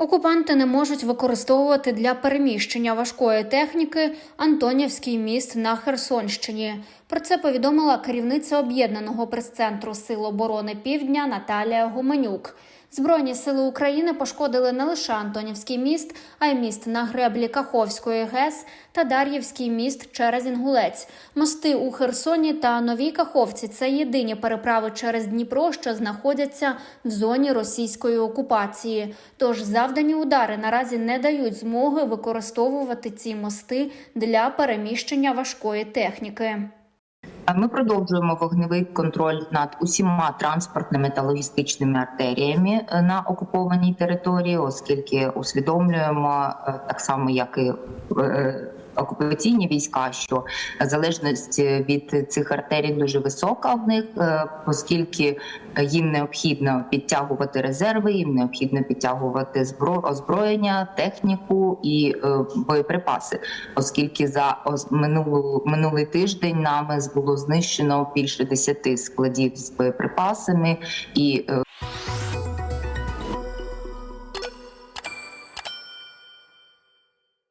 Окупанти не можуть використовувати для переміщення важкої техніки Антонівський міст на Херсонщині. Про це повідомила керівниця об'єднаного прес-центру Сил оборони Півдня Наталія Гуменюк. Збройні сили України пошкодили не лише Антонівський міст, а й міст на греблі Каховської ГЕС та Дар'ївський міст через Інгулець. Мости у Херсоні та Новій Каховці це єдині переправи через Дніпро, що знаходяться в зоні російської окупації. Тож завдані удари наразі не дають змоги використовувати ці мости для переміщення важкої техніки. Ми продовжуємо вогневий контроль над усіма транспортними та логістичними артеріями е, на окупованій території, оскільки усвідомлюємо е, так само, як і е, окупаційні війська, що залежність від цих артерій дуже висока в них, е, оскільки їм необхідно підтягувати резерви, їм необхідно підтягувати збро- озброєння, техніку і е, боєприпаси, оскільки за минулу минулий тиждень нами було знищено більше 10 складів з боєприпасами і е,